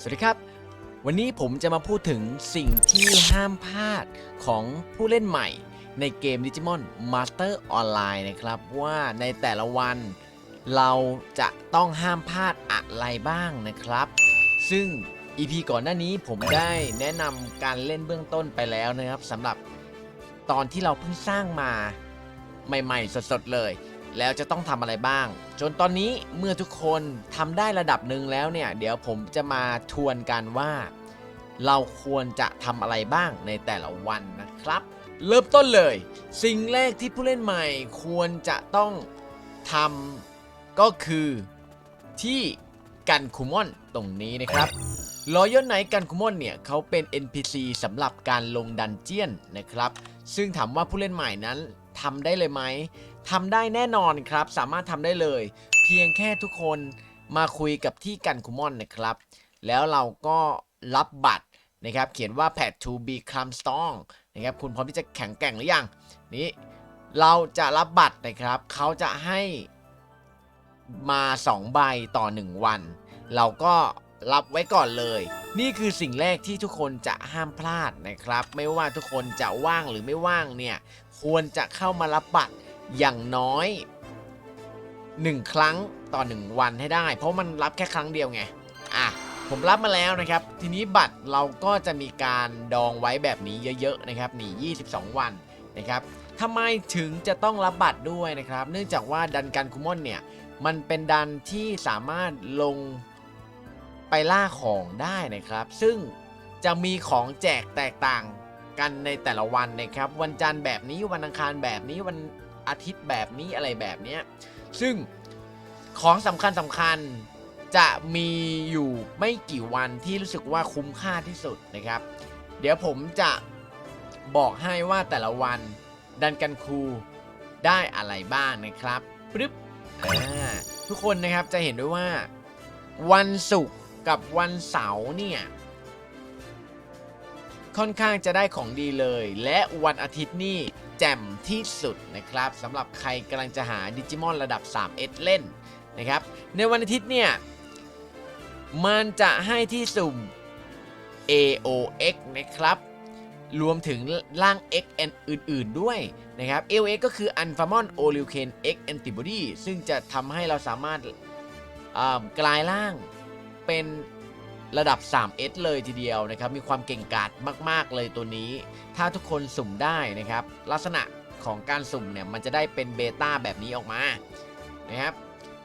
สวัสดีครับ วันนี้ผมจะมาพูดถึงสิ่งที่ห้ามพลาดของผู้เล่นใหม่ ในเกม Digimon Master Online นะครับว่าในแต่ละวันเราจะต้องห้ามพลาดอะไรบ้างนะครับ ซึ่ง EP ก่อนหน้านี้ผมได้แนะนำการเล่นเบื้องต้นไปแล้วนะครับสำหรับตอนที่เราเพิ่งสร้างมาใหม่ ๆ สดๆเลย แล้วจะต้องทำอะไรบ้าง จนตอนนี้เมื่อทุกคนทำได้ระดับหนึ่งแล้วเนี่ย เดี๋ยวผมจะมาทวนกันว่า เราควรจะทำอะไรบ้างในแต่ละวันนะครับ เริ่มต้นเลย สิ่งแรกที่ผู้เล่นใหม่ควรจะต้องทำก็คือที่กันคูมอนตรงนี้นะครับรอยอนไนกันคูมอนเนี่ยเขาเป็น NPC สำหรับการลงดันเจียนนะครับ ซึ่งถามว่าผู้เล่นใหม่นั้นทำได้เลยไหม ทำได้แน่นอนครับ สามารถทำได้เลย เพียงแค่ทุกคนมาคุยกับที่กันคุมอนนะครับ แล้วเราก็รับบัตรนะครับ เขียนว่า pad to become strong นะครับ คุณพร้อมที่จะแข็งแกร่งหรือยัง นี่เราจะรับบัตรนะครับ เขาจะให้มา 2 ใบต่อ 1 วัน เราก็รับไว้ก่อนเลย นี่คือสิ่งแรกที่ทุกคนจะห้ามพลาดนะครับ ไม่ว่าทุกคนจะว่างหรือไม่ว่างเนี่ย ควรจะเข้ามารับบัตร อย่างน้อย 1 ครั้งต่อ 1 วันให้ได้ เพราะมันรับแค่ครั้งเดียวไง อะ ผมรับมาแล้วนะครับ ทีนี้บัตรเราก็จะมีการดองไว้แบบนี้เยอะๆนะครับนี่22 วันนะครับทำไมถึงจะต้องรับบัตรด้วยนะครับ เนื่องจากว่าดันการคุมอนเนี่ย มันเป็นดันที่สามารถลงไปล่าของได้นะครับ ซึ่งจะมีของแจกแตกต่างกันในแต่ละวันนะครับ วันจันทร์แบบนี้วันอังคารแบบนี้วัน อาทิตย์แบบนี้อะไรแบบนี้ซึ่งของสำคัญสำคัญจะมีอยู่ไม่กี่วันที่รู้สึกว่าคุ้มค่าที่สุดนะครับ เดี๋ยวผมจะบอกให้ว่าแต่ละวันดันกันครูได้อะไรบ้างนะครับปึ๊บทุกคนนะครับจะเห็นด้วยว่า วันศุกร์กับวันเสาร์เนี่ยค่อนข้างจะได้ของดีเลย และวันอาทิตย์นี่ แจ่มที่สุดนะครับสำหรับใครกำลังจะหาดิจิมอนระดับ 3S เล่นนะครับ ในวันอาทิตย์เนี่ย มันจะให้ที่สุ่ม AOX นะครับ รวมถึงร่าง XN อื่น ๆ ด้วยนะครับ AOX ก็คือ Unfamon o l u c a n X Antibody ซึ่งจะทำให้เราสามารถอ่ากลายร่างเป็น ระดับ 3S เลยทีเดียวนะครับ มีความเก่งกาจมาก ๆ เลยตัวนี้ ถ้าทุกคนสุ่มได้นะครับ ลักษณะของการสุ่มเนี่ยมันจะได้เป็นเบต้าแบบนี้ออกมานะครับ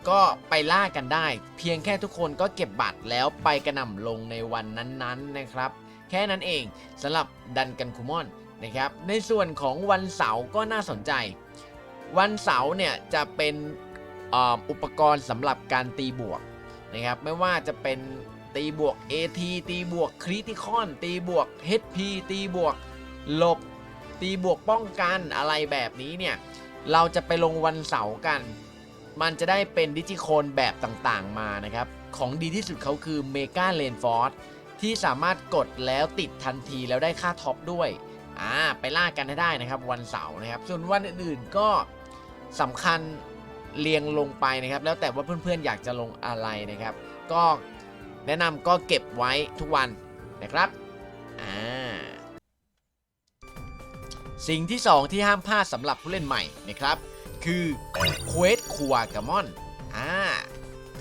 ก็ไปล่ากันได้ เพียงแค่ทุกคนก็เก็บบัตรแล้วไปกระหน่ำลงในวันนั้นๆนะครับ แค่นั้นเองสำหรับดันกันคูมอนนะครับ ในส่วนของวันเสาร์ก็น่าสนใจ วันเสาร์เนี่ยจะเป็นอ,อุปกรณ์สำหรับการตีบวกนะครับ ไม่ว่าจะเป็น ตีบวก AT ตีบวกคริติคอนตีบวก HP ตีบวกหลบ ตีบวกป้องกันอะไรแบบนี้เนี่ย เราจะไปลงวันเสาร์กัน มันจะได้เป็นดิจิโคนแบบต่างๆมานะครับ ของดีที่สุดเขาคือเมกาเลนฟอร์สที่สามารถกดแล้วติดทันทีแล้วได้ค่าท็อปด้วยอ่าไปล่ากันให้ได้นะครับวันเสาร์นะครับ ส่วนวันอื่นๆก็สำคัญเรียงลงไปนะครับ แล้วแต่ว่าเพื่อนๆอยากจะลงอะไรนะครับ ก็ แนะนำก็เก็บไว้ทุกวันนะครับอ่าสิ่งที่ 2 ที่ห้ามพลาดสำหรับผู้เล่นใหม่นะครับ คือเควสคัวกามอนอ่า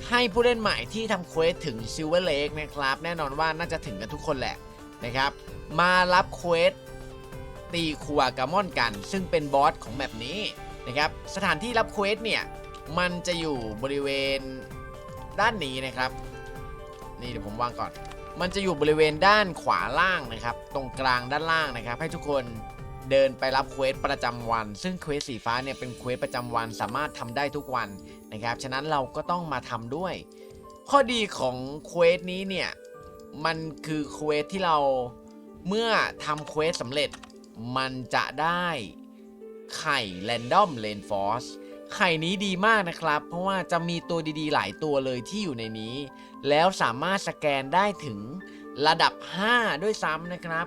ให้ผู้เล่นใหม่ที่ทำเควสถึงซิลเวอร์เลกนะครับ แน่นอนว่าน่าจะถึงกันทุกคนแหละนะครับ มารับเควสตีคัวกามอนกัน ซึ่งเป็นบอสของแบบนี้นะครับ สถานที่รับเควสเนี่ย มันจะอยู่บริเวณด้านนี้นะครับ นี่เดี๋ยวผมวางก่อน มันจะอยู่บริเวณด้านขวาล่างนะครับ ตรงกลางด้านล่างนะครับ ให้ทุกคนเดินไปรับเควสประจำวัน ซึ่งเควสสีฟ้าเนี่ยเป็นเควสประจำวันสามารถทำได้ทุกวันนะครับ ฉะนั้นเราก็ต้องมาทำด้วย ข้อดีของเควสนี้เนี่ย มันคือเควสที่เราเมื่อทำเควสสำเร็จ มันจะได้ไข่ Random Rain Force ไข่นี้ดีมากนะครับ เพราะว่าจะมีตัวดีๆ หลายตัวเลยที่อยู่ในนี้ แล้วสามารถสแกนได้ถึงระดับ 5 ด้วยซ้ำนะครับ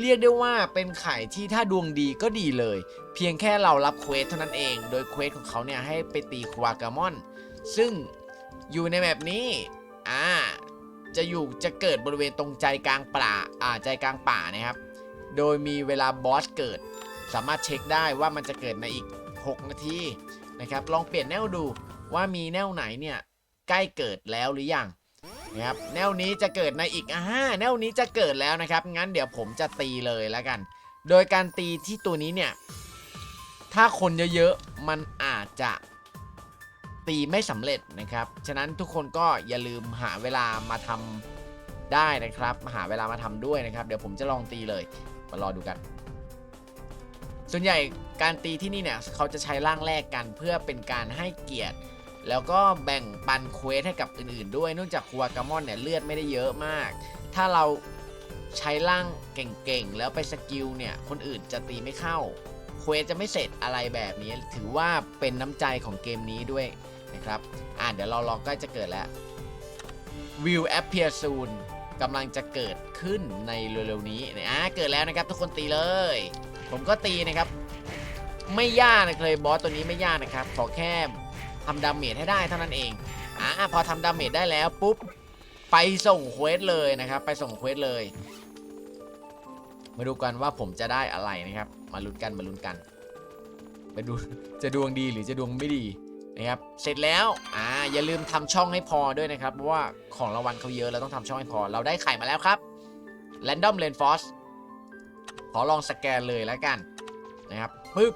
เรียกได้ว่าเป็นไข่ที่ถ้าดวงดีก็ดีเลย เพียงแค่เรารับเควสเท่านั้นเอง โดยเควสของเขาเนี่ยให้ไปตีควากามอน ซึ่งอยู่ในแบบนี้ อ่า จะอยู่จะเกิดบริเวณตรงใจกลางป่า อ่า ใจกลางป่านะครับ โดยมีเวลาบอสเกิด สามารถเช็คได้ว่ามันจะเกิดในอีก 6 นาทีนะครับลองเปลี่ยนแนวดูว่ามีแนวไหนเนี่ยใกล้เกิดแล้วหรือยังนะครับแนวนี้จะเกิดในอีกอ่าแนวนี้จะเกิดแล้วนะครับ งั้นเดี๋ยวผมจะตีเลยแล้วกัน โดยการตีที่ตัวนี้เนี่ย ถ้าคนเยอะๆ มันอาจจะตีไม่สำเร็จนะครับ ฉะนั้นทุกคนก็อย่าลืมหาเวลามาทำได้นะครับ หาเวลามาทำด้วยนะครับ เดี๋ยวผมจะลองตีเลย มารอดูกัน ส่วนใหญ่การตีที่นี่เนี่ยเขาจะใช้ร่างแรกกันเพื่อเป็นการให้เกียรติ แล้วก็แบ่งปันเควสให้กับอื่นๆ ด้วยเนื่องจากคัวกามอนเนี่ยเลือดไม่ได้เยอะมาก ถ้าเราใช้ร่างเก่งๆ แล้วไปสกิลเนี่ยคนอื่นจะตีไม่เข้าเควสจะไม่เสร็จอะไรแบบนี้ ถือว่าเป็นน้ำใจของเกมนี้ด้วยนะครับ อ่าเดี๋ยวเราลองใกล้จะเกิดแล้ว Will appear soon กำลังจะเกิดขึ้นในเร็วๆนี้อ่าเกิดแล้วนะครับทุกคนตีเลย ผมก็ตีนะครับ ไม่ยากนะเลยบอสตัวนี้ไม่ยากนะครับ ขอแค่ทำดาเมจให้ได้เท่านั้นเองอ่าพอทำดาเมจได้แล้วปุ๊บไปส่งเควสเลยนะครับ ไปส่งเควสเลย มาดูกันว่าผมจะได้อะไรนะครับ มาลุ้นกันมาลุ้นกันไปดูจะดวงดีหรือจะดวงไม่ดีนะครับเสร็จแล้วอ่าอย่าลืมทำช่องให้พอด้วยนะครับเพราะว่าของรางวัลเขาเยอะเราต้องทำช่องให้พอ เราได้ไข่มาแล้วครับ Random r อลองสแกนเลยแล้วกันนะครับปึ๊บ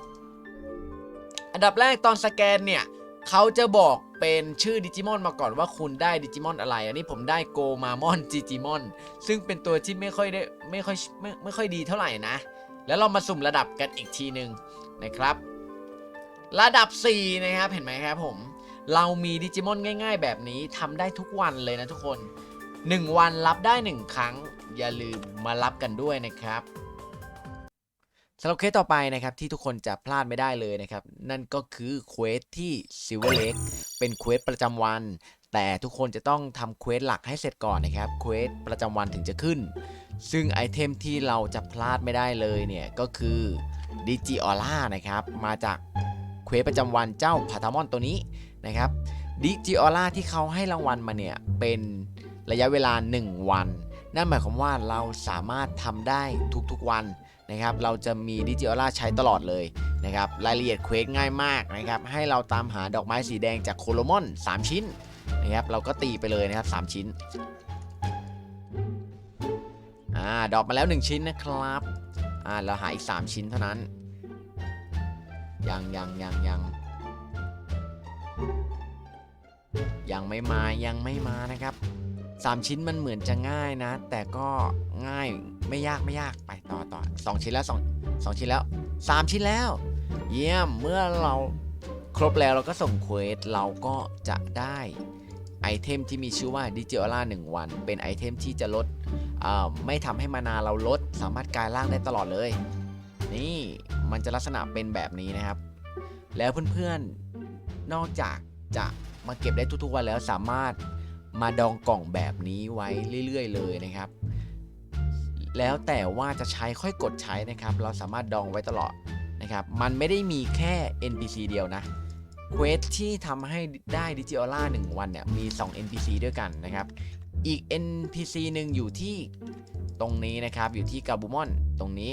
อันดับแรกตอนสแกนเนี่ยเขาจะบอกเป็นชื่อดิจิมอนมาก่อนว่าคุณได้ดิจิมอนอะไร อันนี้ผมได้โกมามอนจิจิมอนซึ่งเป็นตัวที่ไม่ค่อยได้ไม่ค่อยไม่ไม่ค่อยดีเท่าไหร่นะ แล้วเรามาสุ่มระดับกันอีกทีหนึ่งนะครับ ระดับ 4 นะครับเห็นไหมครับผม เรามีดิจิมอนง่าย ๆ แบบนี้ทำได้ทุกวันเลยนะทุกคน 1 วันรับได้ 1 ครั้ง อย่าลืมมารับกันด้วยนะครับ สำหรับเควสต่อไปนะครับที่ทุกคนจะพลาดไม่ได้เลยนะครับ นั่นก็คือเควสที่ Silver Lake เป็นเควสประจำวัน แต่ทุกคนจะต้องทำเควสหลักให้เสร็จก่อนนะครับเควสประจำวันถึงจะขึ้น ซึ่งไอเทมที่เราจะพลาดไม่ได้เลยเนี่ยก็คือดิจิออร่านะครับมาจากเควสประจำวันเจ้าพาทามอนตัวนี้นะครับดิจิออร่าที่เขาให้รางวัลมาเนี่ยเป็นระยะเวลา 1 วัน นั่นหมายความว่าเราสามารถทำได้ทุกๆวัน นะครับเราจะมีดิจิออร่าใช้ตลอดเลยนะครับรายละเอียดเควสง่ายมากนะครับให้เราตามหาดอกไม้สีแดงจากโคโลมอน 3 ชิ้นนะครับเราก็ตีไปเลยนะครับ 3 ชิ้นอ่าดอกมาแล้ว 1 ชิ้นนะครับอ่าเราหาอีก 3 ชิ้นเท่านั้น ยังยังยังยังยังไม่มายังไม่มานะครับ 3 ชิ้นมันเหมือนจะง่ายนะ แต่ก็ง่าย ไม่ยากไม่ยากไปต่อต่อสองชิ้นแล้วสองสองชิ้นแล้ว3ชิ้นแล้ว เยี่ยมเมื่อเราครบแล้วเราก็ส่งเควสเราก็จะได้ไอเทมที่มีชื่อว่าดิจิออร่า1วัน เป็นไอเทมที่จะลดไม่ทำให้มานาเราลด สามารถกลายร่างได้ตลอดเลย นี่มันจะลักษณะเป็นแบบนี้นะครับ แล้วเพื่อนๆนอกจากจะมาเก็บได้ทุกๆวันแล้วสามารถมาดองกล่องแบบนี้ไว้เรื่อย ๆ เลยนะครับ แล้วแต่ว่าจะใช้ค่อยกดใช้นะครับ เราสามารถดองไว้ตลอดนะครับ มันไม่ได้มีแค่ NPC เดียวนะเควสที่ทำให้ได้ดิจิออร่า1วันเนี่ยมี 2 NPC ด้วยกันนะครับ อีก NPC หนึ่งอยู่ที่ตรงนี้นะครับ อยู่ที่กาบูมอนตรงนี้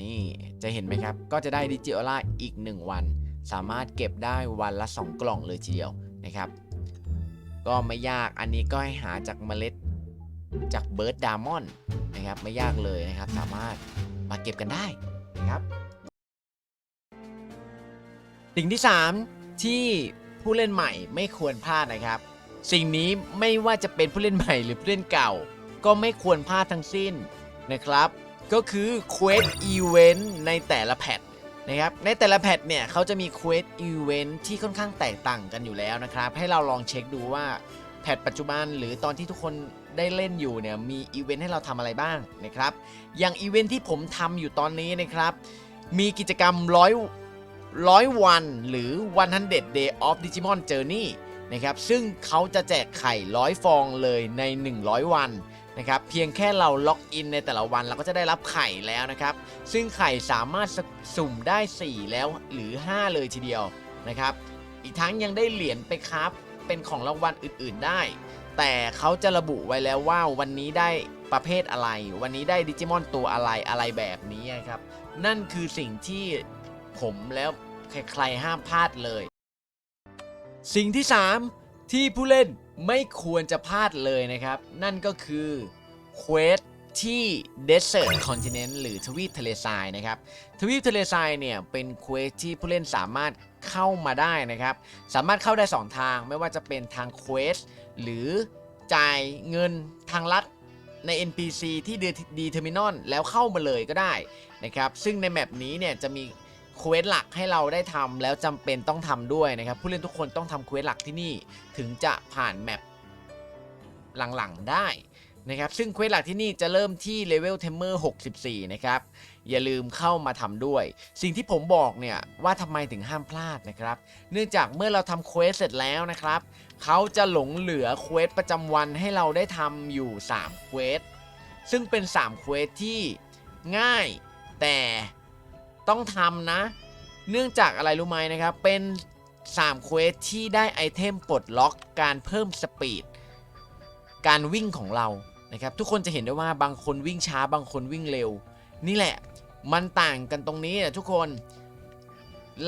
นี่จะเห็นไหมครับ ก็จะได้ดิจิออร่าอีก 1 วัน สามารถเก็บได้วันละ 2 กล่องเลยทีเดียวนะครับ ก็ไม่ยากอันนี้ก็ให้หาจากเมล็ด จากเบิร์ดดามอนนะครับไม่ยากเลยนะครับ สามารถมาเก็บกันได้นะครับ สิ่งที่ 3 ที่ผู้เล่นใหม่ไม่ควรพลาดนะครับ สิ่งนี้ไม่ว่าจะเป็นผู้เล่นใหม่หรือผู้เล่นเก่า ก็ไม่ควรพลาดทั้งสิ้นนะครับ ก็คือเควสอีเวนต์ในแต่ละแพทนะครับในแต่ละแพทเนี่ยเขาจะมีเควสอีเวนต์ที่ค่อนข้างแตกต่างกันอยู่แล้วนะครับ ให้เราลองเช็คดูว่าแพทปัจจุบันหรือตอนที่ทุกคน ได้เล่นอยู่เนี่ยมีอีเวนต์ให้เราทำอะไรบ้างนะครับ อย่างอีเวนต์ที่ผมทำอยู่ตอนนี้นะครับ มีกิจกรรมร้อยร้อยวันหรือ 100 day of Digimon Journey นะครับ ซึ่งเขาจะแจกไข่ร้อยฟองเลยใน 100 วันนะครับ เพียงแค่เราล็อกอินในแต่ละวันเราก็จะได้รับไข่แล้วนะครับ ซึ่งไข่สามารถสุ่มได้ 4 แล้วหรือ 5 เลยทีเดียวนะครับ อีกทั้งยังได้เหรียญไปครับเป็นของรางวัลอื่น ๆ ได้ แต่เขาจะระบุไว้แล้วว่าวันนี้ได้ประเภทอะไร วันนี้ได้ดิจิมอนตัวอะไรอะไรแบบนี้ครับ นั่นคือสิ่งที่ผมแล้วใครๆห้ามพลาดเลย สิ่งที่ 3 ที่ผู้เล่นไม่ควรจะพลาดเลยนะครับ นั่นก็คือเควสที่ Desert Continent หรือทวีปทะเลทรายนะครับ ทวีปทะเลทรายเนี่ยเป็นเควสที่ผู้เล่นสามารถเข้ามาได้นะครับ สามารถเข้าได้ 2 ทางไม่ว่าจะเป็นทางเควส หรือจ่ายเงินทางลัดใน NPC ที่ดีเทอร์มินอลแล้วเข้ามาเลยก็ได้นะครับ ซึ่งในแมปนี้เนี่ยจะมีเควสหลักให้เราได้ทำแล้วจำเป็นต้องทำด้วยนะครับ ผู้เล่นทุกคนต้องทำเควสหลักที่นี่ถึงจะผ่านแมปหลังๆได้นะครับ ซึ่งเควสหลักที่นี่จะเริ่มที่เลเวลเทมเมอร์64 นะครับ อย่าลืมเข้ามาทำด้วย สิ่งที่ผมบอกเนี่ยว่าทำไมถึงห้ามพลาดนะครับ เนื่องจากเมื่อเราทำเควสเสร็จแล้วนะครับเขาจะหลงเหลือเควสประจำวันให้เราได้ทำอยู่3เควสซึ่งเป็น3เควสที่ง่ายแต่ต้องทำนะ เนื่องจากอะไรรู้ไหมนะครับ เป็น3เควสที่ได้ไอเทมปลดล็อกการเพิ่มสปีด การวิ่งของเรานะครับ ทุกคนจะเห็นได้ว่าบางคนวิ่งช้าบางคนวิ่งเร็ว นี่แหละ มันต่างกันตรงนี้นะทุกคน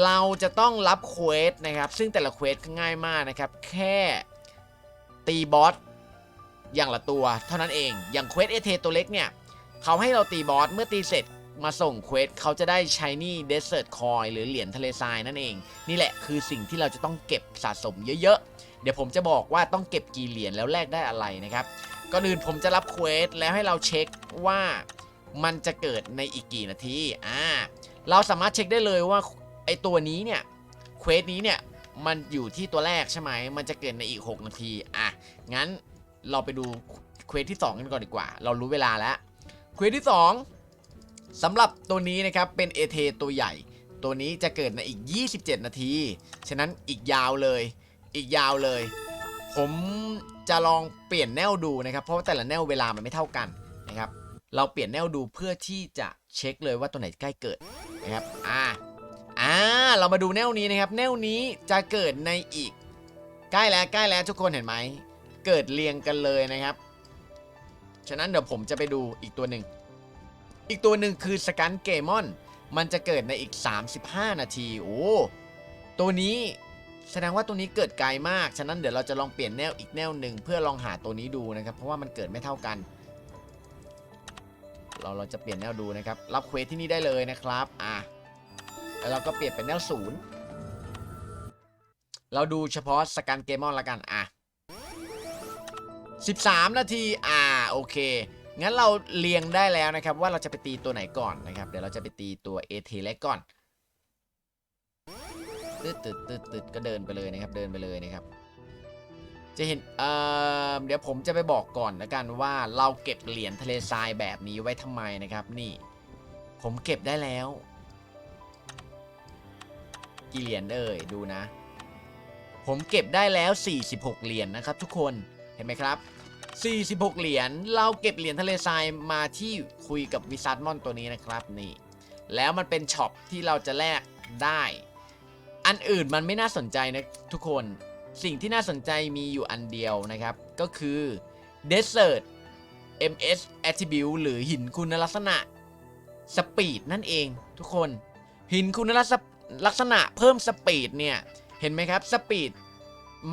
เราจะต้องรับเควสนะครับ ซึ่งแต่ละเควสก็ง่ายมากนะครับ แค่ตีบอสอย่างละตัว เท่านั้นเอง อย่างเควสเอเทตัวเล็กเนี่ยเขาให้เราตีบอสเมื่อตีเสร็จมาส่งเควสเขาจะได้ชายนี่เดสเซ r t ร์คอยหรือเหรียญทะเลทรายนั่นเอง นี่แหละคือสิ่งที่เราจะต้องเก็บสะสมเยอะๆ เดี๋ยวผมจะบอกว่าต้องเก็บกี่เหรียญแล้วแลกได้อะไรนะครับก่อนอื่นผมจะรับเควสแล้วให้เราเช็คว่า มันจะเกิดในอีกกี่นาที อ่า เราสามารถเช็คได้เลยว่าไอตัวนี้เนี่ย เควสนี้เนี่ย มันอยู่ที่ตัวแรกใช่ไหม มันจะเกิดในอีก 6 นาที อะ งั้นเราไปดูเควสที่ 2 กันก่อนดีกว่า เรารู้เวลาแล้ว เควสที่ 2สำหรับตัวนี้นะครับ เป็นเอเทตัวใหญ่ ตัวนี้จะเกิดในอีก 27 นาที ฉะนั้นอีกยาวเลย อีกยาวเลย ผมจะลองเปลี่ยนแนวดูนะครับ เพราะว่าแต่ละแนวเวลามันไม่เท่ากันนะครับ เราเปลี่ยนแนวดูเพื่อที่จะเช็คเลยว่าตัวไหนใกล้เกิดนะครับอ่าอ่าเรามาดูแนวนี้นะครับ แนวนี้จะเกิดในอีก ใกล้แล้วใกล้แล้วทุกคนเห็นไหมเกิดเรียงกันเลยนะครับ ฉะนั้นเดี๋ยวผมจะไปดูอีกตัวหนึ่ง อีกตัวหนึ่งคือสกันเกมอน มันจะเกิดในอีก 35 นาที โอ้ ตัวนี้แสดงว่าตัวนี้เกิดไกลมาก ฉะนั้นเดี๋ยวเราจะลองเปลี่ยนแนวอีกแนวหนึ่งเพื่อลองหาตัวนี้ดูนะครับ เพราะว่ามันเกิดไม่เท่ากัน เราเราจะเปลี่ยนแนวดูนะครับ รับเควสที่นี่ได้เลยนะครับ อะ แล้วเราก็เปลี่ยนเป็นแนวศูนย์เราดูเฉพาะสกันเกมอนละกัน อะ 13 นาที อ่า โอเค งั้นเราเรียงได้แล้วนะครับ ว่าเราจะไปตีตัวไหนก่อนนะครับ เดี๋ยวเราจะไปตีตัว AT เล็กก่อน ตึ๊ดตึ๊ดตึ๊ดตึ๊ดก็เดินไปเลยนะครับ เดินไปเลยนะครับ จะเห็นเอ่อเดี๋ยวผมจะไปบอกก่อนละกันว่าเราเก็บเหรียญทะเลทรายแบบนี้ไว้ทำไมนะครับ นี่ ผมเก็บได้แล้ว กี่เหรียญเอ่ยดูนะ ผมเก็บได้แล้ว 46 เหรียญนะครับ ทุกคนเห็นไหมครับ 46 เหรียญเราเก็บเหรียญทะเลทรายมาที่คุยกับวิซัตมอนตัวนี้นะครับนี่ แล้วมันเป็นช็อปที่เราจะแลกได้ อันอื่นมันไม่น่าสนใจนะทุกคน สิ่งที่น่าสนใจมีอยู่อันเดียวนะครับ ก็คือ Desert MS Attribute หรือหินคุณลักษณะสปีดนั่นเองทุกคน หินคุณลักษณะเพิ่มสปีดเนี่ย เห็นไหมครับสปีด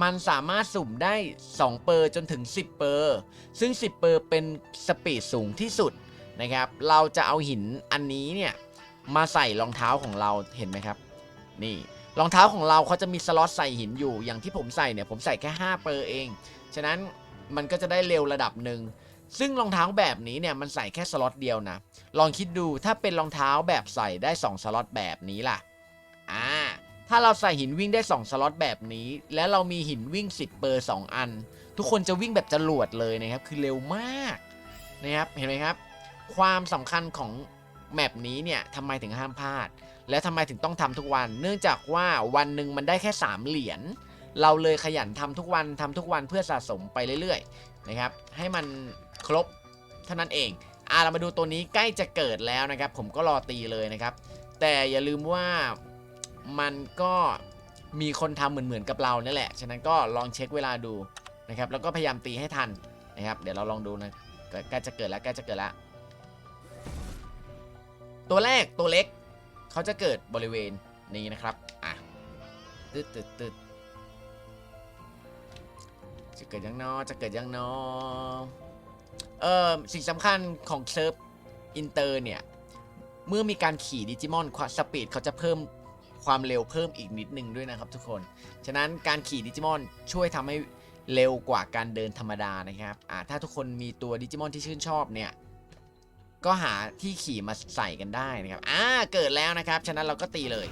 มันสามารถสุ่มได้ 2 เปอร์จนถึง 10 เปอร์ ซึ่ง 10 เปอร์เป็นสปีดสูงที่สุดนะครับ เราจะเอาหินอันนี้เนี่ย มาใส่รองเท้าของเราเห็นไหมครับ นี่ รองเท้าของเราเขาจะมีสล็อตใส่หินอยู่ อย่างที่ผมใส่เนี่ยผมใส่แค่ 5 เปอร์เอง ฉะนั้นมันก็จะได้เร็วระดับหนึ่ง ซึ่งรองเท้าแบบนี้เนี่ยมันใส่แค่สล็อตเดียวนะ ลองคิดดูถ้าเป็นรองเท้าแบบใส่ได้ 2 สล็อตแบบนี้ล่ะ อ่า ถ้าเราใส่หินวิ่งได้ 2 สล็อตแบบนี้ แล้วเรามีหินวิ่ง 10 เปอร์ 2 อัน ทุกคนจะวิ่งแบบจรวดเลยนะครับ คือเร็วมากนะครับ เห็นไหมครับ ความสำคัญของแมปนี้เนี่ยทำไมถึงห้ามพลาด และทำไมถึงต้องทำทุกวัน เนื่องจากว่าวันหนึ่งมันได้แค่ 3 เหรียญเราเลยขยันทำทุกวันทำทุกวันเพื่อสะสมไปเรื่อยๆนะครับ ให้มันครบเท่านั้นเองอ่าเรามาดูตัวนี้ใกล้จะเกิดแล้วนะครับ ผมก็รอตีเลยนะครับ แต่อย่าลืมว่ามันก็มีคนทำเหมือนๆกับเรานั่นแหละ ฉะนั้นก็ลองเช็คเวลาดูนะครับ แล้วก็พยายามตีให้ทันนะครับ เดี๋ยวเราลองดูนะใกล้จะเกิดแล้วใกล้จะเกิดแล้ว ตัวแรกตัวเล็ก เขาจะเกิดบริเวณนี้นะครับอะตึ๊ดตึ๊ดตึ๊ดจะเกิดยังนอจะเกิดยังนอเอ่อสิ่งสำคัญของเซิร์ฟอินเตอร์เนี่ย เมื่อมีการขี่ดิจิมอนสปีดเขาจะเพิ่มความเร็วเพิ่มอีกนิดนึงด้วยนะครับทุกคน ฉะนั้นการขี่ดิจิมอนช่วยทำให้เร็วกว่าการเดินธรรมดานะครับอ่าถ้าทุกคนมีตัวดิจิมอนที่ชื่นชอบเนี่ย ก็หาที่ขี่มาใส่กันได้นะครับอ่าเกิดแล้วนะครับ ฉะนั้นเราก็ตีเลย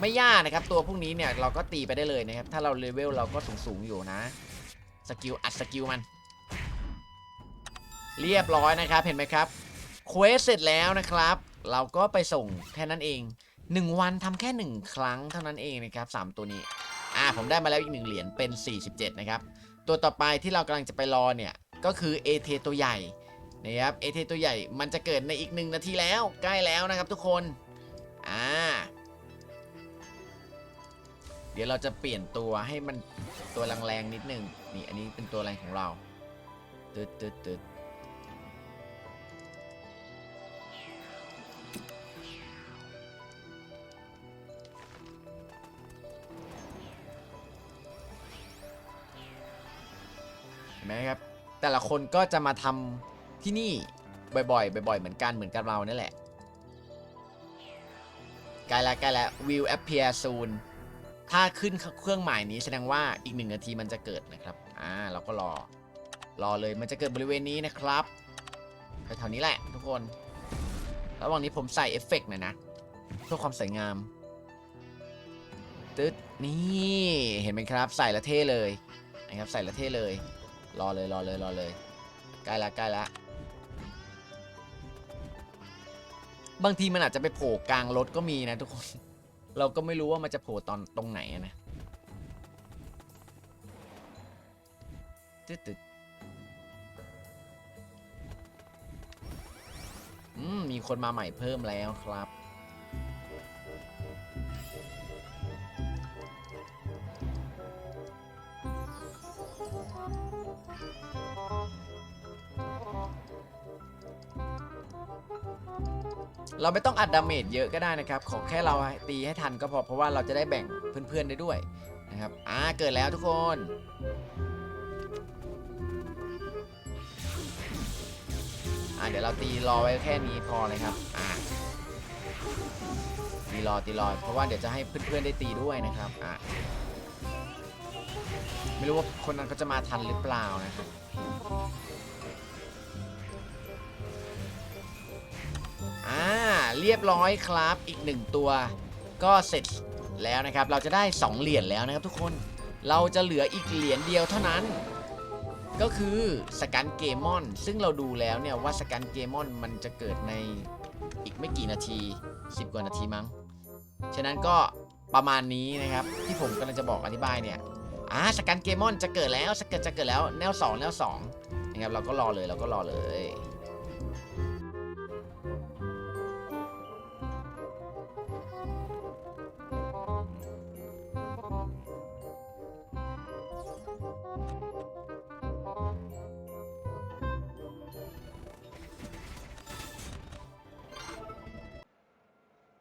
ไม่ยากนะครับ ตัวพวกนี้เนี่ยเราก็ตีไปได้เลยนะครับ ถ้าเราเลเวลเราก็สูงสูงอยู่นะ สกิลอัดสกิลมัน เรียบร้อยนะครับ เห็นไหมครับ เควสเสร็จแล้วนะครับ เราก็ไปส่งแค่นั้นเอง 1 วันทำแค่ 1 ครั้งเท่านั้นเองนะครับ 3 ตัวนี้ อ่าผมได้มาแล้วอีกหนึ่งเหรียญเป็น 47 นะครับ ตัวต่อไปที่เรากำลังจะไปรอเนี่ยก็คือเอเทตัวใหญ่ นะครับเอเทตัวใหญ่มันจะเกิดในอีกหนึ่งนาทีแล้วใกล้แล้วนะครับทุกคนอ่าเดี๋ยวเราจะเปลี่ยนตัวให้มันตัวแรงๆนิดนึงนี่อันนี้เป็นตัวแรงของเราตึ๊ดตึ๊ดตึ๊ดเห็นไหมครับแต่ละคนก็จะมาทำ ที่นี่บ่อยๆบ่อยๆเหมือนกันเหมือนกับเรานี่แหละใกล้แล้วใกล้แล้ว will appear soon ถ้าขึ้นเครื่องหมายนี้แสดงว่าอีกหนึ่งนาทีมันจะเกิดนะครับ อ่าเราก็รอ รอเลยมันจะเกิดบริเวณนี้นะครับแถวๆนี้แหละทุกคน ระหว่างนี้ผมใส่เอฟเฟกต์หน่อยนะเพื่อความสวยงาม ตึ๊ดนี่เห็นไหมครับ ใส่ละเท่เลยนะครับใส่ละเท่เลย รอเลยรอเลยรอเลยใกล้ละใกล้ละ บางทีมันอาจจะไปโผล่กลางรถก็มีนะทุกคน เราก็ไม่รู้ว่ามันจะโผล่ตอนตรงไหนนะตึ๊ดตึ๊ดอืมมีคนมาใหม่เพิ่มแล้วครับ เราไม่ต้องอัดดาเมจเยอะก็ได้นะครับ ขอแค่เราตีให้ทันก็พอ เพราะว่าเราจะได้แบ่งเพื่อนๆได้ด้วยนะครับ อ่า เกิดแล้วทุกคน อ่าเดี๋ยวเราตีรอไว้แค่นี้พอเลยครับ อ่า ตีรอตีรอ เพราะว่าเดี๋ยวจะให้เพื่อนๆได้ตีด้วยนะครับ อ่าไม่รู้ว่าคนนั้นเขาจะมาทันหรือเปล่านะครับ อ่าเรียบร้อยครับอีกหนึ่งตัว ก็เสร็จแล้วนะครับ เราจะได้ 2 เหรียญแล้วนะครับทุกคนเราจะเหลืออีกเหรียญเดียวเท่านั้น ก็คือสกันเกมอน ซึ่งเราดูแล้วเนี่ยว่าสกันเกมอนมันจะเกิดในอีกไม่กี่นาที 10 กว่านาทีมั้งฉะนั้นก็ประมาณนี้นะครับ ที่ผมกำลังจะบอกอธิบายเนี่ยอ่าสกันเกมอนจะเกิดแล้วสกจะเกิดแล้วแนว2แนว2นะครับเราก็รอเลยเราก็รอเลย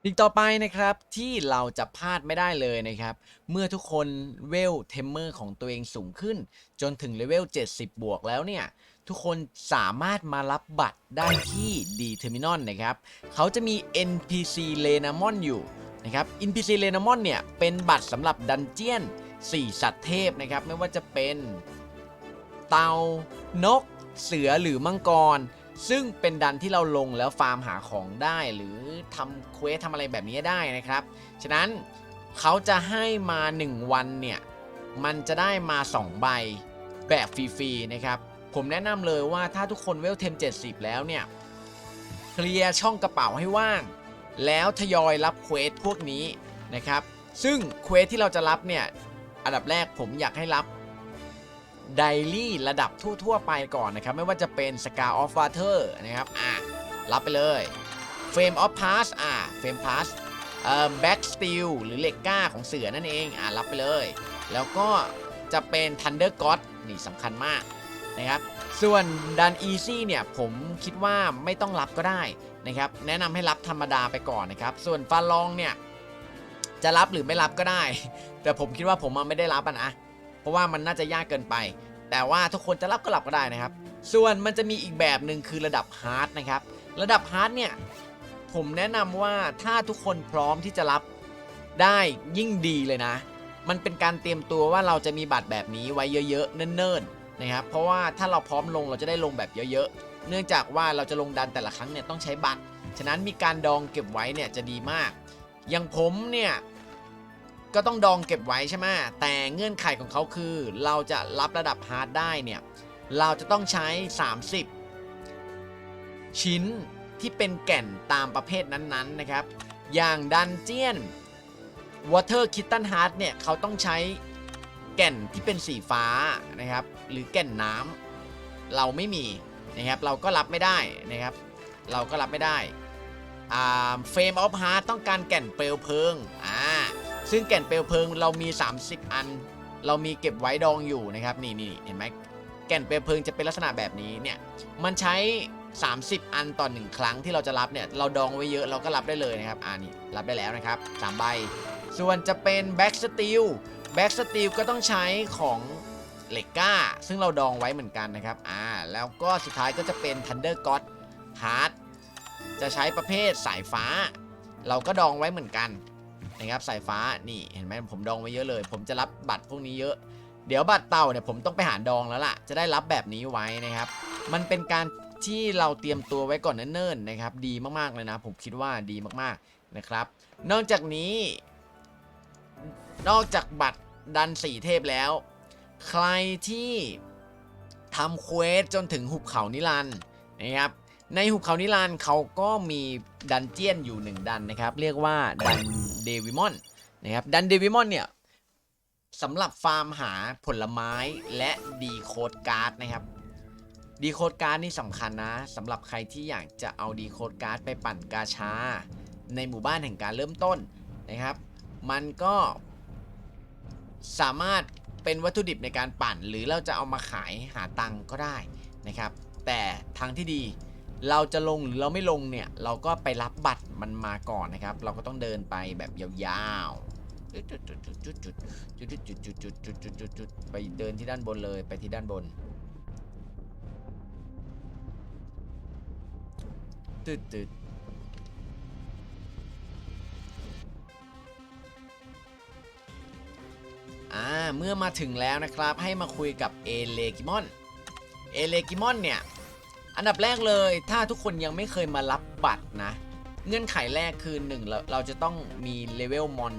อีกต่อไปนะครับที่เราจะพลาดไม่ได้เลยนะครับ เมื่อทุกคนเวลเทมเมอร์ของตัวเองสูงขึ้น จนถึงเลเวล 70 บวกแล้วเนี่ย ทุกคนสามารถมารับบัตรได้ที่ D Terminal นอนนะครับ เขาจะมี NPC l e n a m o n อยู่นะครับ NPC l e n a m o n เนี่ย เป็นบัตรสำหรับดันเจียน 4 สัตว์เทพนะครับ ไม่ว่าจะเป็นเตานก เสือหรือมังกร ซึ่งเป็นดันที่เราลงแล้วฟาร์มหาของได้หรือทำเควสทำอะไรแบบนี้ได้นะครับ ฉะนั้นเขาจะให้มา 1 วันเนี่ย มันจะได้มา 2 ใบแบบฟรีๆนะครับ ผมแนะนำเลยว่าถ้าทุกคนเวลเทม70 แล้วเนี่ย เคลียร์ช่องกระเป๋าให้ว่าง แล้วทยอยรับเควสพวกนี้นะครับ ซึ่งเควสที่เราจะรับเนี่ย อันดับแรกผมอยากให้รับ ไดรี่ระดับทั่ว ๆ ไปก่อนนะครับ ไม่ว่าจะเป็น Scar of Water นะครับ อะ รับไปเลย Frame of Pass อะ Frame Pass เอ่อ Back Steel หรือเหล็กกล้าของเสือนั่นเอง อะ รับไปเลย แล้วก็จะเป็น Thunder God นี่สำคัญมากนะครับ ส่วนดัน Easy เนี่ย ผมคิดว่าไม่ต้องรับก็ได้นะครับ แนะนำให้รับธรรมดาไปก่อนนะครับ ส่วนฟาลองเนี่ย จะรับหรือไม่รับก็ได้ แต่ผมคิดว่าผมไม่ได้รับอะนะ เพราะว่ามันน่าจะยากเกินไป แต่ว่าทุกคนจะรับก็รับก็ได้นะครับ ส่วนมันจะมีอีกแบบหนึ่งคือระดับฮาร์ดนะครับ ระดับฮาร์ดเนี่ยผมแนะนำว่าถ้าทุกคนพร้อมที่จะรับได้ยิ่งดีเลยนะ มันเป็นการเตรียมตัวว่าเราจะมีบัตรแบบนี้ไว้เยอะๆเนิ่นๆนะครับ เพราะว่าถ้าเราพร้อมลงเราจะได้ลงแบบเยอะๆ เนื่องจากว่าเราจะลงดันแต่ละครั้งเนี่ยต้องใช้บัตร ฉะนั้นมีการดองเก็บไว้เนี่ยจะดีมาก อย่างผมเนี่ย ก็ต้องดองเก็บไว้ใช่ไหมแต่เงื่อนไขของเขาคือ เราจะรับระดับฮาร์ดได้เนี่ย เราจะต้องใช้ 30 ชิ้นที่เป็นแก่นตามประเภทนั้นๆนะครับ อย่างดันเจียน Water Kitten Heart เนี่ยเขาต้องใช้แก่นที่เป็นสีฟ้านะครับ หรือแก่นน้ำเราไม่มีนะครับ เราก็รับไม่ได้นะครับ เราก็รับไม่ได้อ่า Flame of Heart ต้องการแก่นเปลวเพลิงอ่า ซึ่งแก่นเปลวเพลิงเรามี 30 อัน เรามีเก็บไว้ดองอยู่นะครับนี่นี่เห็นไหมแก่นเปลวเพลิงจะเป็นลักษณะแบบนี้เนี่ยมันใช้ 30 อันต่อหนึ่งครั้งที่เราจะรับเนี่ยเราดองไว้เยอะเราก็รับได้เลยนะครับอ่านี่รับได้แล้วนะครับ3ใบส่วนจะเป็น Back Steel Back Steel ก็ต้องใช้ของเหล็กก้า ซึ่งเราดองไว้เหมือนกันนะครับอ่าแล้วก็สุดท้ายก็จะเป็น Thunder God Heart จะใช้ประเภทสายฟ้า เราก็ดองไว้เหมือนกัน นะครับสายฟ้านี่เห็นไหมผมดองไว้เยอะเลย ผมจะรับบัตรพวกนี้เยอะ เดี๋ยวบัตรเต่าเนี่ยผมต้องไปหาดองแล้วล่ะ จะได้รับแบบนี้ไว้นะครับ มันเป็นการที่เราเตรียมตัวไว้ก่อนเนิ่นๆนะครับ ดีมากๆเลยนะ ผมคิดว่าดีมากๆนะครับ นอกจากนี้ นอกจากบัตรดันสีเทพแล้ว ใครที่ทำเควสจนถึงหุบเขานิรันนะครับ ในหุบเขานิรันเขาก็มีดันเจียนอยู่หนึ่งดันนะครับ เรียกว่าดันเดวิมอนนะครับดันเดวิมอนเนี่ยสำหรับฟาร์มหาผลไม้และดีโคดการ์ดนะครับดีโคดการ์ดนี่สำคัญนะสำหรับใครที่อยากจะเอาดีโคดการ์ดไปปั่นกาชา ในหมู่บ้านแห่งการเริ่มต้นนะครับ มันก็สามารถเป็นวัตถุดิบในการปั่น หรือเราจะเอามาขายหาตังก็ได้นะครับ แต่ทางที่ดี เราจะลงหรือเราไม่ลงเนี่ย เราก็ไปรับบัตรมันมาก่อนนะครับ เราก็ต้องเดินไปแบบยาวๆไปเดินที่ด้านบนเลยไปที่ด้านบนตึดตึดอ่า เมื่อมาถึงแล้วนะครับ ให้มาคุยกับเอเลกิมอน เอเลกิมอนเนี่ย อันดับแรกเลย ถ้าทุกคนยังไม่เคยมารับบัตรนะ เงื่อนไขแรกคือ1เราเราจะต้องมีเลเวลมอน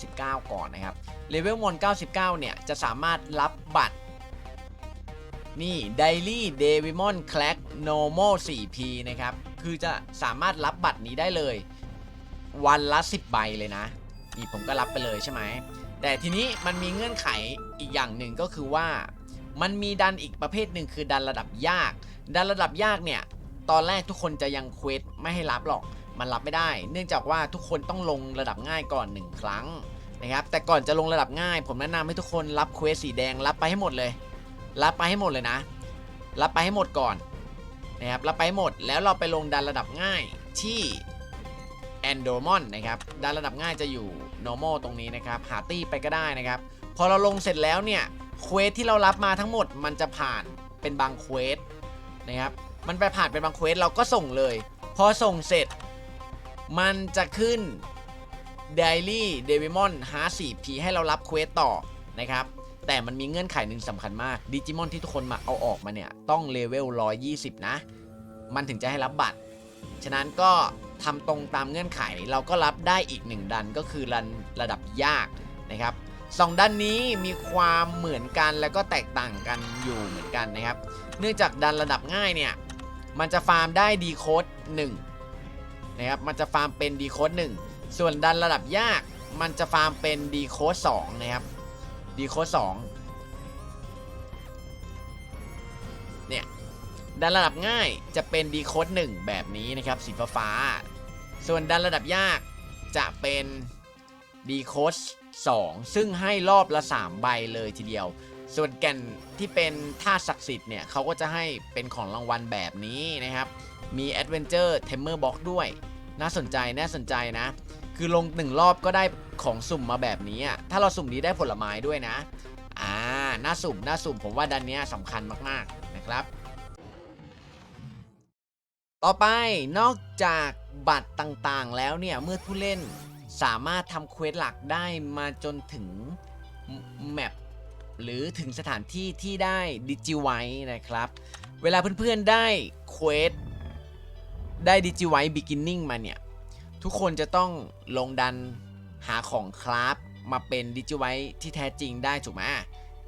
99 ก่อนนะครับเลเวลมอน99 เนี่ย จะสามารถรับบัตร นี่ Daily Devimon Clack Normal 4P นะครับ คือจะสามารถรับบัตรนี้ได้เลย วันละ 10 ใบเลยนะนี่ผมก็รับไปเลยใช่ไหมแต่ทีนี้มันมีเงื่อนไขอีกอย่างหนึ่งก็คือว่า มันมีดันอีกประเภทหนึ่งคือดันระดับยาก ดันระดับยากเนี่ย ตอนแรกทุกคนจะยังเควสไม่ให้รับหรอก มันรับไม่ได้ เนื่องจากว่าทุกคนต้องลงระดับง่ายก่อน 1 ครั้งนะครับ แต่ก่อนจะลงระดับง่าย ผมแนะนำให้ทุกคนรับเควสสีแดงรับไปให้หมดเลย รับไปให้หมดเลยนะ รับไปให้หมดก่อนนะครับ รับไปให้หมด แล้วเราไปลงดันระดับง่ายที่แอนโดมอนนะครับดันระดับง่ายจะอยู่ normal ตรงนี้นะครับ หาตี้ไปก็ได้นะครับ พอเราลงเสร็จแล้วเนี่ย เควสที่เรารับมาทั้งหมดมันจะผ่านเป็นบางเควสนะครับ มันไปผ่านเป็นบางเควสเราก็ส่งเลย พอส่งเสร็จ มันจะขึ้น Daily d e v i m o n 5 4 P ให้เรารับเควสต่อนะครับ แต่มันมีเงื่อนไขหนึ่งสำคัญมากดิจิมอนที่ทุกคนมาเอาออกมาเนี่ย ต้องเลเวล 120 นะ มันถึงจะให้รับบัตร ฉะนั้นก็ทำตรงตามเงื่อนไขเราก็รับได้อีกหนึ่งดันก็คือรันระดับยากนะครับ สองดันนี้มีความเหมือนกันแล้วก็แตกต่างกันอยู่เหมือนกันนะครับ เนื่องจากดันระดับง่ายเนี่ย มันจะฟาร์มได้ดีโคด1นะครับ มันจะฟาร์มเป็นดีโคด1ส่วนดันระดับยากมันจะฟาร์มเป็นดีโคด2นะครับดีโคด2เนี่ยดันระดับง่ายจะเป็นดีโคด1แบบนี้นะครับสีฟ้า ส่วนดันระดับยากจะเป็นดีโคด 2 ซึ่งให้รอบละ 3 ใบเลยทีเดียว ส่วนแก่นที่เป็นท่าศักดิ์สิทธิ์เนี่ยเขาก็จะให้เป็นของรางวัลแบบนี้นะครับ มี Adventure t e m e r Box ด้วย น่าสนใจน่าสนใจนะ คือลงหนึ่งรอบก็ได้ของสุ่มมาแบบนี้อะถ้าเราสุ่มนี้ได้ผลไม้ด้วยนะ อ่า น่าสุ่มน่าสุ่มผมว่าดันเนี้ยสำคัญมากๆนะครับต่อไปนอกจากบัตรต่างๆ แล้วเนี่ย เมื่อผู้เล่น สามารถทำเควสหลักได้มาจนถึงแมปหรือถึงสถานที่ที่ได้ดิจิไว้นะครับ เวลาเพื่อนๆได้เควสได้ดิจิไว้บิกินนิ่งมาเนี่ย ทุกคนจะต้องลงดันหาของคราฟมาเป็นดิจิไว้ที่แท้จริงได้ถูกไหม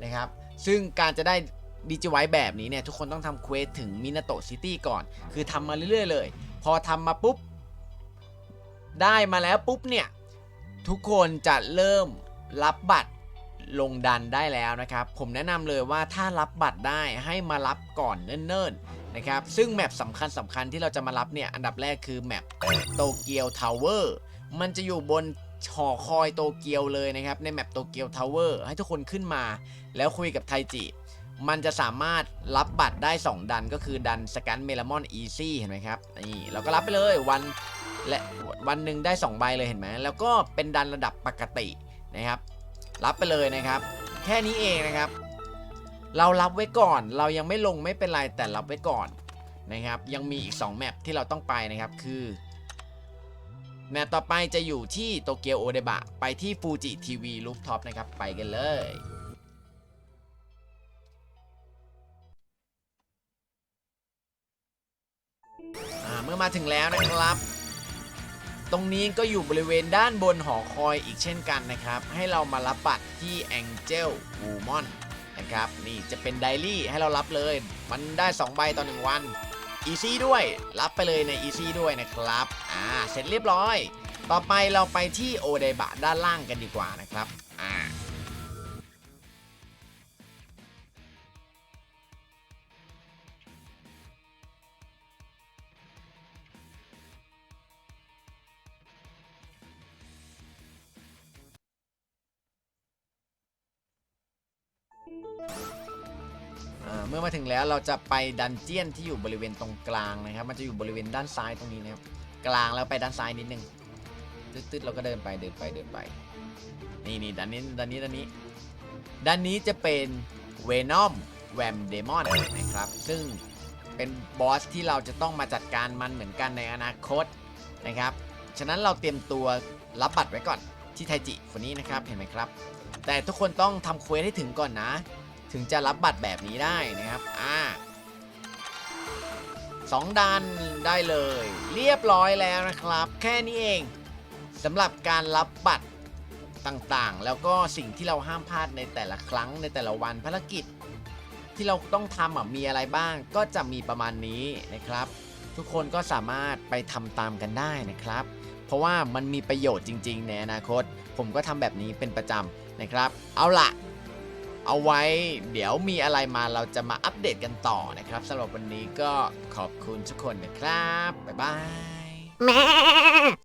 นะครับ ซึ่งการจะได้ดิจิไว้แบบนี้เนี่ย ทุกคนต้องทำเควสถึงมินาโตซิตี้ก่อน คือทำมาเรื่อยๆเลย พอทำมาปุ๊บ ได้มาแล้วปุ๊บเนี่ย ทุกคนจะเริ่มรับบัตรลงดันได้แล้วนะครับ ผมแนะนำเลยว่าถ้ารับบัตรได้ให้มารับก่อนเนิ่นๆนะครับ ซึ่งแมปสำคัญสำคัญที่เราจะมารับเนี่ย อันดับแรกคือแมปโตเกียวทาวเวอร์มันจะอยู่บนหอคอยโตเกียวเลยนะครับ ในแมปโตเกียวทาวเวอร์ให้ทุกคนขึ้นมา แล้วคุยกับไทจิมันจะสามารถรับบัตรได้ 2 ดันก็คือดันสแกนเมลามอนอีซี่เห็นไหมครับนี่เราก็รับไปเลยวัน และวันหนึ่งได้ 2 ใบเลยเห็นไหมแล้วก็เป็นดันระดับปกตินะครับ รับไปเลยนะครับ แค่นี้เองนะครับ เรารับไว้ก่อนเรายังไม่ลงไม่เป็นไรแต่รับไว้ก่อนนะครับ ยังมีอีก 2 แมปที่เราต้องไปนะครับคือแมปต่อไปจะอยู่ที่โตเกียวโอเดบะไปที่ฟูจิทีวีลูฟท็อปนะครับ ไปกันเลยเมื่อมาถึงแล้วนะครับ ตรงนี้ก็อยู่บริเวณด้านบนหอคอยอีกเช่นกันนะครับ ให้เรามารับบัตรที่ Angel w o m a n นะครับนี่จะเป็นไดรี่ให้เรารับเลย มันได้ 2 ใบต่อ 1 วันอีซี่ด้วย รับไปเลยในอีซี่ด้วยนะครับ อ่า เสร็จเรียบร้อย ต่อไปเราไปที่โอเดบะด้านล่างกันดีกว่านะครับ มื่อมาถึงแล้วเราจะไปดันเจียนที่อยู่บริเวณตรงกลางนะครับ มันจะอยู่บริเวณด้านซ้ายตรงนี้นะครับ กลางแล้วไปด้านซ้ายนิดนึงตึ๊ดๆเราก็เดินไปเดินไปเดินไป นี่นี่ด้านนี้ด้านนี้ด้านนี้ ด้านนี้จะเป็นเวนอมแวมเดมอนนะครับ ซึ่งเป็นบอสที่เราจะต้องมาจัดการมันเหมือนกันในอนาคตนะครับ ฉะนั้นเราเตรียมตัวรับบัตรไว้ก่อนที่ไทจิคนนี้นะครับ เห็นไหมครับ แต่ทุกคนต้องทำเควสให้ถึงก่อนนะ ถึงจะรับบัตรแบบนี้ได้นะครับ อ่าสองดันได้เลย เรียบร้อยแล้วนะครับ แค่นี้เองสำหรับการรับบัตรต่างๆ แล้วก็สิ่งที่เราห้ามพลาดในแต่ละครั้งในแต่ละวันภารกิจ ที่เราต้องทำอะมีอะไรบ้าง ก็จะมีประมาณนี้นะครับ ทุกคนก็สามารถไปทำตามกันได้นะครับ เพราะว่ามันมีประโยชน์จริง ๆ ในอนาคต ผมก็ทำแบบนี้เป็นประจำนะครับ เอาล่ะ เอาไว้ เดี๋ยวมีอะไรมาเราจะมาอัปเดตกันต่อนะครับสำหรับวันนี้ก็ขอบคุณทุกคนนะครับ บ๊ายบาย